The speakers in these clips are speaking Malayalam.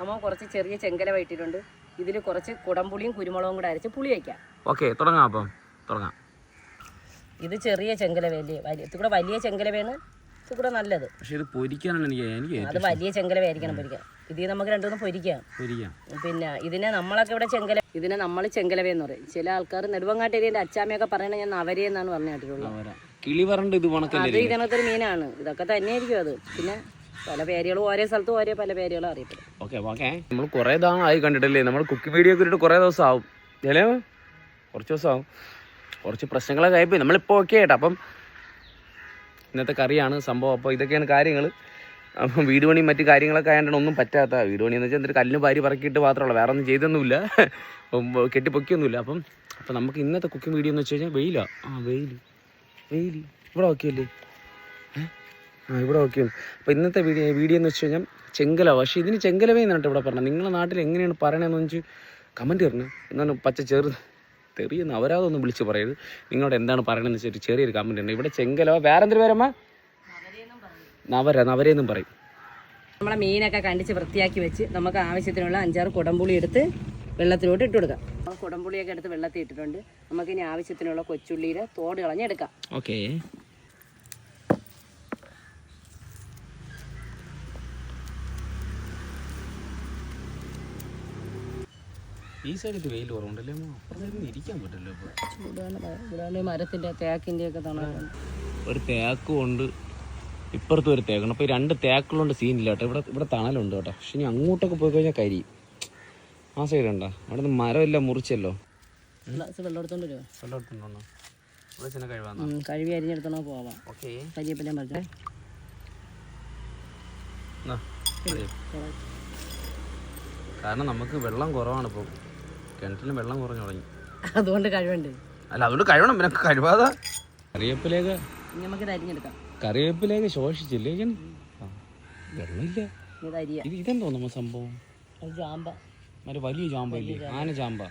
അമ്മ കുറച്ച് ചെറിയ ചെങ്കല വയറ്റിയിട്ടുണ്ട് ഇതിൽ കുറച്ച് കുടംപുളിയും കുരുമുളകും കൂടെ അരച്ച് പുളി വയ്ക്കാം ഓക്കെ തുടങ്ങാം അപ്പം. തുടങ്ങാം. ഇത് ചെറിയ ചെങ്കലവയല്ലേ വലിയ ഇത് കൂടെ വലിയ ചെങ്കലവയാണ് ഇത് കൂടെ നല്ലത്. പക്ഷേ ഇത് പൊരിക്കാനാണ് എനിക്ക് എനിക്ക് അത് വലിയ ചെങ്കല വേരിക്കണം പൊരിക്കാം ഇതിൽ നമുക്ക് രണ്ടുമൂന്ന് പൊരിക്കാം. പൊരിക്കാം. പിന്നെ ഇതിനെ നമ്മളൊക്കെ ഇവിടെ ചെങ്കല ഇതിനെ നമ്മൾ ചെങ്കലവേന്ന് പറയും. ചില ആൾക്കാർ നെടുവങ്ങാട്ടേരിയന്റെ അച്ചാമ്മയൊക്കെ പറയണ ഞാൻ അവരെ എന്നാണ് പറഞ്ഞു കേട്ടിട്ടുള്ളത് അവരാ കിളി പറഞ്ഞിട്ട് ഇത് അത് ഇതിനകത്തൊരു മീനാണ്. ഇതൊക്കെ തന്നെയായിരിക്കും അത്. പിന്നെ പല പേരുകളും ഓരോ സ്ഥലത്തും ഓരോ പല പേരുകളും അറിയപ്പെടും. ഓക്കെ ഓക്കെ നമ്മൾ കുറേ ആയി കണ്ടിട്ടില്ലേ? നമ്മൾ കുക്കി വീഡിയോ ഒക്കെ ഇട്ടിട്ട് കുറേ ദിവസം ആവും ചില കുറച്ച് ദിവസം ആവും കുറച്ച് പ്രശ്നങ്ങളൊക്കെ ആയിപ്പോയി. നമ്മളിപ്പോൾ ഓക്കെ ആയിട്ടാ. അപ്പം ഇന്നത്തെ കറിയാണ് സംഭവം. അപ്പോൾ ഇതൊക്കെയാണ് കാര്യങ്ങൾ അപ്പം വീട് പണിയും മറ്റു കാര്യങ്ങളൊക്കെ ആയതുകൊണ്ട് ഒന്നും പറ്റാത്ത. വീട് പണി എന്ന് വെച്ചാൽ എന്തൊരു കല്ലിന് പാരി പറക്കിയിട്ട് മാത്രമല്ല. വേറെ ഒന്നും ചെയ്തൊന്നുമില്ല. കെട്ടിപ്പൊക്കിയൊന്നുമില്ല. അപ്പം അപ്പം നമുക്ക് ഇന്നത്തെ കുക്കിംഗ് വീഡിയോ എന്ന് വെച്ച് കഴിഞ്ഞാൽ വെയിലാ. ആ വെയിൽ വെയിൽ ഇവിടെ ഓക്കെ അല്ലേ? ഇവിടെ ഓക്കെ അപ്പോൾ ഇന്നത്തെ വീഡിയോ വീഡിയോ എന്ന് വെച്ച് കഴിഞ്ഞാൽ ചെങ്കല പക്ഷേ ഇതിന് ചെങ്കലവേ എന്നാണ് ഇവിടെ പറഞ്ഞത്. നിങ്ങളുടെ നാട്ടിൽ എങ്ങനെയാണ് പറയണതെന്ന് വെച്ച് കമന്റ് തരണം എന്നാണ് പച്ച ചെറു തെറിയെന്ന് അവരാതൊന്നും വിളിച്ച് പറയരുത്. നിങ്ങളോട് എന്താണ് പറയണമെന്ന് വെച്ചിട്ട് ചെറിയൊരു കമന്റ് ഉണ്ട് ഇവിടെ ചെങ്കലവ. വേറെ എന്തൊരു പേരമ്മ? നവര നവരെന്നും പറയും. നമ്മളെ മീനൊക്കെ കണ്ടിച്ച് വൃത്തിയാക്കി വെച്ച് നമുക്ക് ആവശ്യത്തിനുള്ള അഞ്ചാറ് കുടംപുളി എടുത്ത് വെള്ളത്തിലോട്ട് ഇട്ട് കൊടുക്കാം. നമ്മൾ കുടംപുളിയൊക്കെ എടുത്ത് വെള്ളത്തിൽ ഇട്ടിട്ടുണ്ട്. നമുക്കിനി ആവശ്യത്തിനുള്ള കൊച്ചുള്ളിയുടെ തോട് കളഞ്ഞെടുക്കാം. ഓക്കെ ഈ സൈഡിൽ വെയിൽ കുറവുണ്ടല്ലേ? അപ്പുറത്തേക്ക് ഇരിക്കാൻ പറ്റില്ല ഇപ്പോൾ ചൂടാണ്. ചൂടാണ്. മരത്തിന്റെ തേക്കിന്റെ ഒക്കെ തണലാണ് ഒരു തേക്കും ഉണ്ട്. ഇപ്പുറത്തും ഒരു തേക്കാണ് അപ്പോൾ ഈ രണ്ട് തേക്കുള്ളതുകൊണ്ട് സീനില്ല കേട്ടോ. ഇവിടെ ഇവിടെ തണലുണ്ട് കേട്ടോ. പക്ഷെ ഇനി അങ്ങോട്ടൊക്കെ പോയി കഴിഞ്ഞാൽ കരി. ആ സൈഡ് ഉണ്ടോ അവിടെ നിന്ന് മരമെല്ലാം മുറിച്ചല്ലോ. വെള്ളം എടുത്തോണ്ട് വരുമോ കഴുകി അരിഞ്ഞെടുത്തണോ പോവാം. ഓക്കെ. കരിയപ്പല്ലേ മറിച്ചേ കാരണം നമുക്ക് വെള്ളം കുറവാണ് ഇപ്പോൾ കിണറ്റിലും വെള്ളം കുറഞ്ഞു തുടങ്ങി. അതുകൊണ്ട് കഴിവുണ്ട്? അല്ല അതുകൊണ്ട് കഴിവണം. പിന്നെ കഴിവാതെ കറിവേപ്പിലേക്ക് ഇനി നമുക്കിത് അരിഞ്ഞെടുക്കാം. കറിവേപ്പിലേക്ക് ശോഷിച്ചില്ലേ വെള്ളമില്ല. ഇത് ഇതെന്തോ നമ്മ സംഭവം? ചാമ്പ മറ്റേ വലിയ ചാമ്പ ഇല്ലേ? ആന ചാമ്പ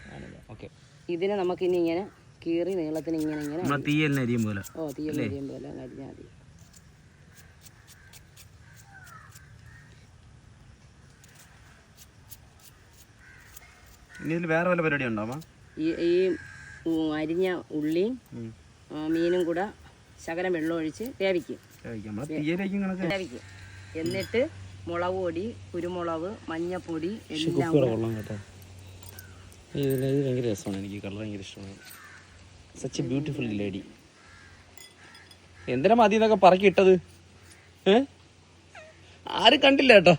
ഓക്കെ. ഇതിനെ നമുക്കിനി ഇങ്ങനെ കീറി നീളത്തിന് ഇങ്ങനെ ഇങ്ങനെ തീയലിനരിയും പോലെ. ഓ തീയലിനരിയും പോലെ അരിഞ്ഞാൽ മതി. ഇതിൽ വേറെ വല്ല പരിപാടി ഉണ്ടോ ഈ ഈ അരിഞ്ഞ ഉള്ളിയും മീനും കൂടെ ശകലം വെള്ളം ഒഴിച്ച് വേവിക്കും. വേവിക്കും. എന്നിട്ട് മുളക് പൊടി കുരുമുളക് മഞ്ഞപ്പൊടി എല്ലാം ഇതിൽ ഇത് ഭയങ്കര രസമാണ് എനിക്ക്. കളർ ഭയങ്കര ഇഷ്ടമാണ്. സച്ച് എ ബ്യൂട്ടിഫുൾ ലേഡി എന്തിനാ മതി എന്നൊക്കെ പറക്കിട്ടത് ഏ? ആരും കണ്ടില്ല കേട്ടോ.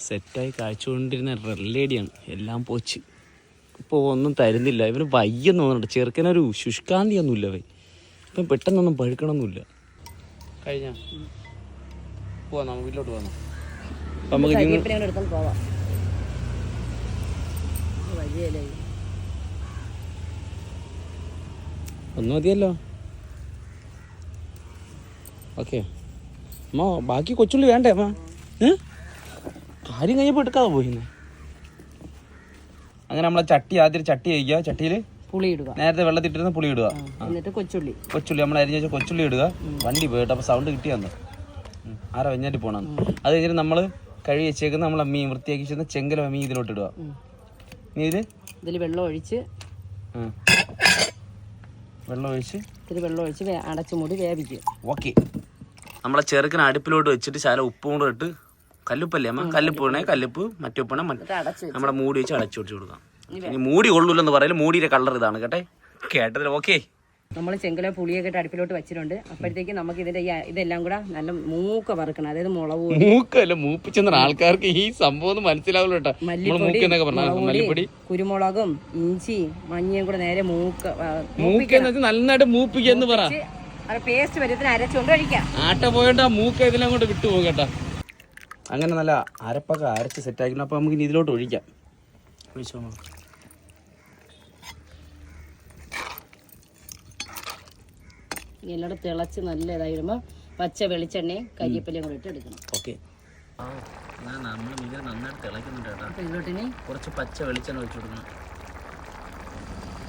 സെറ്റായി കാഴ്ചകൊണ്ടിരുന്ന റെഡിയാണ് എല്ലാം പോച്ച്. ഇപ്പോൾ ഒന്നും തരുന്നില്ല. ഇവന് വയ്യെന്ന് തോന്നുന്നുണ്ട്. ചെറുക്കനൊരു ശുഷ്കാന്തി ഒന്നുമില്ല അവൻ. ഇപ്പം പെട്ടെന്നൊന്നും പഴുക്കണമൊന്നുമില്ല. കഴിഞ്ഞ? പോവാം. നമുക്ക് വീട്ടിലോട്ട് പോകാം നമുക്ക്. ഒന്ന് മതിയല്ലോ. ഓക്കെ. അമ്മ ബാക്കി കൊച്ചുള്ളി വേണ്ടേ അമ്മ? ഏ? കാര്യം കഴിഞ്ഞപ്പോൾ എടുക്കാതെ പോയിന്ന്. അങ്ങനെ നമ്മളെ ചട്ടി ആദ്യം ചട്ടി കഴിക്കുക. ചട്ടിയിൽ പുളി ഇടുക നേരത്തെ വെള്ളത്തിട്ടിരുന്ന പുളി ഇടുക എന്നിട്ട് കൊച്ചുള്ളി. കൊച്ചുള്ളി നമ്മൾ അരിഞ്ഞ കൊച്ചുള്ളി ഇടുക. വണ്ടി പോയിട്ട് അപ്പോൾ സൗണ്ട് കിട്ടിയാന്ന് ആരാ വെഞ്ഞാട്ടി പോണം അത് കഴിഞ്ഞിട്ട് നമ്മൾ കഴുകി വെച്ചേക്കുന്ന നമ്മളെ മീൻ വൃത്തിയാക്കി വെച്ചിരുന്ന ചെങ്കല മീൻ ഇതിലോട്ട് ഇടുക. നീ ഇത്? ഇതിൽ വെള്ളം ഒഴിച്ച്. വെള്ളം ഒഴിച്ച് ഇത്തിരി വെള്ളം ഒഴിച്ച് അടച്ചു മൂടി വേവിക്കുക. ഓക്കെ നമ്മളെ ചെറുക്കൻ അടുപ്പിലോട്ട് വെച്ചിട്ട് ശാല ഉപ്പും കൂടെ ഇട്ട് കല്ലുപ്പല്ലേ അമ്മ കല്ലുപ്പ് വേണേ കല്ലുപ്പ് മറ്റുപ്പണ നമ്മുടെ മൂടി വെച്ച് അടച്ചു വെച്ച് കൊടുക്കാം. ഇനി മൂടി കൊള്ളൂലെന്ന് പറയൽ മൂടിയുടെ കളർ ഇതാണ് കേട്ടെ? കേട്ടതിൽ ഓക്കെ നമ്മൾ ചെങ്കല പുളിയൊക്കെ അടുപ്പിലോട്ട് വെച്ചിട്ടുണ്ട്. അപ്പോഴത്തേക്ക് നമുക്ക് ഇതിന്റെ ഇതെല്ലാം കൂടെ നല്ല മൂക്ക വറുക്കണം. അതായത് മുളക് മൂക്കല്ല മൂപ്പിച്ചെന്ന ആൾക്കാർക്ക് ഈ സംഭവം മനസ്സിലാവില്ല മല്ലിപ്പൊടി കുരുമുളകും ഇഞ്ചി മഞ്ഞയും കൂടെ നേരെ മൂക്ക മൂക്ക എന്ന് നന്നായിട്ട് മൂപ്പിക്കെന്ന് പറ. വെച്ച് അത് പേസ്റ്റ് വരുത്തിന് അരച്ചുകൊണ്ട് കഴിക്കാം. ആട്ട പോയോണ്ട് മൂക്ക ഇതിനെ കൊണ്ട് വിട്ടുപോകും കേട്ടോ. അങ്ങനെ നല്ല അരപ്പൊക്കെ അരച്ച് സെറ്റ് ആക്കി അപ്പൊ നമുക്ക് ഇനി ഇതിലോട്ട് ഒഴിക്കാം. ഒഴിച്ചോ അമ്മ. എല്ലാം തിളച്ച് നല്ല ഇതായി വരുമ്പോൾ പച്ച വെളിച്ചെണ്ണയും കരിയപ്പലയും കൂടെ ഇട്ട് എടുക്കണം. ഓക്കെ. നമ്മൾ മീൻ നന്നായിട്ട് തിളയ്ക്കുന്നുണ്ട് കേട്ടോ. അപ്പോൾ ഇതിലോട്ടിനി കുറച്ച് പച്ച വെളിച്ചെണ്ണ ഒഴിച്ചു കൊടുക്കണം.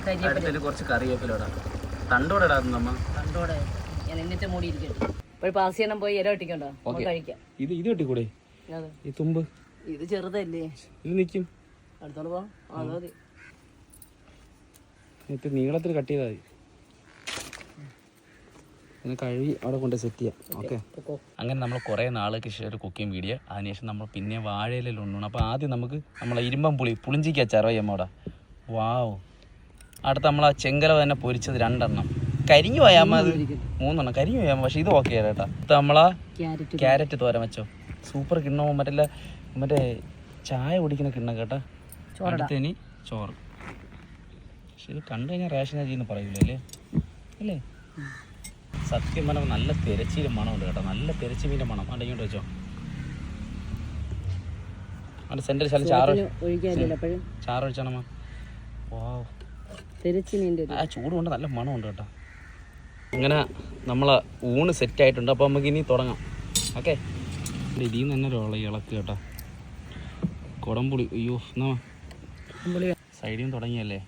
കരിയപ്പല. കുറച്ച് കറിവേപ്പില ഇടാം. തണ്ടോടെ ഇടാം നമ്മ കണ്ടോടെ ഞാൻ എന്നിട്ട് മൂടിയിരിക്കട്ടെ. ഇപ്പോൾ പാസ് ചെയ്യണം പോയി ഇല ഒട്ടിക്കണ്ടോ കഴിക്കാം. ഇത് ഇത് കിട്ടിക്കൂടെ ഈ തുമ്പ്. ഇത് ചെറുതല്ലേ? ഇത് നിൽക്കും അടുത്തോളം പോവാം. അത് മതി. എന്നിട്ട് നീളത്തിൽ കട്ട് ചെയ്താൽ മതി. കഴുകി അവിടെ കൊണ്ട് സെറ്റ് ചെയ്യാം. ഓക്കെ. അങ്ങനെ നമ്മൾ കുറേ നാളേക്ക് ശേഷം ഒരു കുക്കിംഗ് വീഡിയോ. അതിനുശേഷം നമ്മൾ പിന്നെ വാഴയിലെല്ലാം ഉണ്ണണം അപ്പോൾ ആദ്യം നമുക്ക് നമ്മളെ ഇരുമ്പം പുളി പുളിഞ്ചിക്ക് അച്ചാറോയമ്മോടെ വാവ് അടുത്ത നമ്മൾ ആ ചെങ്കല തന്നെ പൊരിച്ചത് രണ്ടെണ്ണം. കരിഞ്ഞു പോയാമ്മ അത് മൂന്നെണ്ണം. കരിഞ്ഞു പോയാമ്മ പക്ഷേ ഇത് ഓക്കെ ആയിട്ടാ അടുത്ത നമ്മളാ ക്യാരറ്റ് ക്യാരറ്റ് തോരൻ വെച്ചോ. സൂപ്പർ കിണ്ണവും മറ്റല്ല മറ്റേ ചായ കുടിക്കുന്ന കിണ്ണം കേട്ടാ. അടുത്തേനി ചോറ്. പക്ഷെ ഇത് കണ്ടു കഴിഞ്ഞാൽ റേഷൻ അരി എന്ന് പറയൂലേ അല്ലേ? അല്ലേ? സത്യം പറഞ്ഞാൽ നല്ല തിരച്ചിൽ മണമുണ്ട് കേട്ടോ. നല്ല തിരച്ചിലിന്റെ മണം. അവിടെ ഇങ്ങോട്ട് വെച്ചോ. അവിടെ സെന്റർ ശാലം ചാറ് ചാറ് ഒഴിച്ചാണമ്മ വാ തിരച്ചിനിന്റെ ആ ചൂട് കൊണ്ട് നല്ല മണമുണ്ട് കേട്ടോ. അങ്ങനെ നമ്മൾ ഊണ് സെറ്റ് ആയിട്ടുണ്ട്. അപ്പോൾ നമുക്ക് ഇനി തുടങ്ങാം. ഓക്കെ? ഇതിൽ നിന്ന് തന്നെ ഒരാളെ ഇളക്ക് കേട്ടോ. കുടംപുളി അയ്യോ എന്നാ? സൈഡിൽ നിന്ന് തുടങ്ങിയല്ലേ.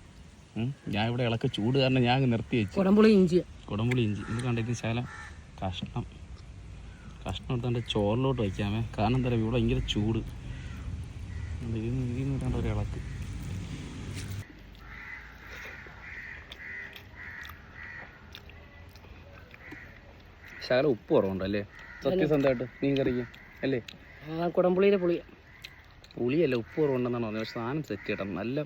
ഞാൻ ഇവിടെ ഇളക്ക് ചൂട് കാരണം ഞാൻ നിർത്തി വെച്ചു. കുടംപുളി ഇഞ്ചി. കുടംപുളി ഇഞ്ചി. ഇത് കണ്ടിട്ട് ശാലം കഷ്ണം. കഷ്ണം എടുത്തോണ്ട് ചോറിലോട്ട് വയ്ക്കാമേ. കാരണം എന്താ പറയുക ഇവിടെ ഭയങ്കര ചൂട്. ഇതിൽ നിന്ന് ഇതിൽ നിന്ന് വരാണ്ട് ഒരു ഇളക്ക്. ശകലം ഉപ്പ് കുറവുണ്ടല്ലേ? സത്യസന്ധമായിട്ട് മീൻ കറിക്ക്. അല്ലേ? ആ കുടംപുളിയിലെ പുളി. പുളിയല്ല ഉപ്പ് കുറവുണ്ടെന്നാണ് പറഞ്ഞത്. പക്ഷെ സാധനം സെറ്റ് ചെയ്യണം നല്ല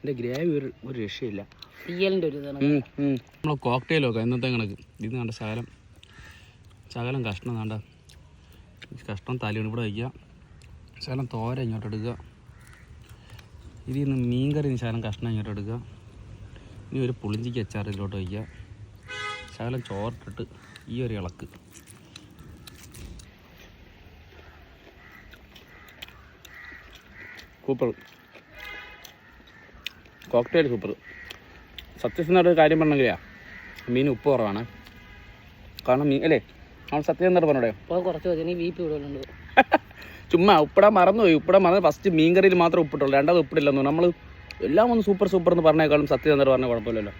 എന്റെ ഗ്രേവി ഒരു ഒരു രക്ഷയില്ല. തീയലിന്റെ ഒരു ഇതാണ്. നമ്മൾ കോക്ടെയിലൊക്കെ ഇന്നത്തെ കണക്ക്. ഇത് കണ്ട ശകലം ശകലം കഷ്ണം കണ്ട. കഷ്ണം തലയാണ് ഇവിടെ വയ്ക്കുക ശകലം തോര ഇങ്ങോട്ട് എടുക്കുക. ഇതിൽ നിന്ന് മീൻകറി ശകലം കഷ്ണം ഇങ്ങോട്ട് എടുക്കുക. ഇനി ഒരു പുളിഞ്ചിക്ക് അച്ചാറിലോട്ട് വയ്ക്കുക ശകലം ചോർട്ടിട്ട് ഈ ഒരു ഇളക്ക്. സൂപ്പർ. Cocktail super. സത്യസന്ധമായിട്ട് കാര്യം പറഞ്ഞെങ്കിലാ മീൻ ഉപ്പ് കുറവാണ്. കാരണം മീൻ അല്ലേ നമ്മൾ സത്യസന്ധമായിട്ട് പറഞ്ഞോടെ? കുറച്ച് ചുമ്മാ ഉപ്പിടാൻ മറന്നുപോയി ഉപ്പിടാൻ മറന്ന് ഫസ്റ്റ് മീൻ കറിയിൽ മാത്രം ഉപ്പിട്ടുള്ളൂ രണ്ടാമത് ഉപ്പിട്ടില്ലെന്നു നമ്മൾ എല്ലാം ഒന്ന് സൂപ്പർ സൂപ്പർ എന്ന് പറഞ്ഞേക്കാളും സത്യസന്ധമായിട്ട് പറഞ്ഞാൽ കുഴപ്പമില്ലല്ലോ.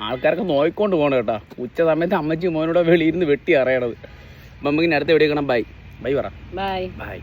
ആൾക്കാരൊക്കെ നോയിക്കൊണ്ട് പോകണം കേട്ടോ. ഉച്ച സമയത്ത് അമ്മച്ചി മോനോട് വെളിയിരുന്ന് വെട്ടി അറിയണത്. അപ്പം നമുക്ക് അടുത്ത് എവിടെ ബൈ. ബൈ പറ. ബൈ. ബൈ.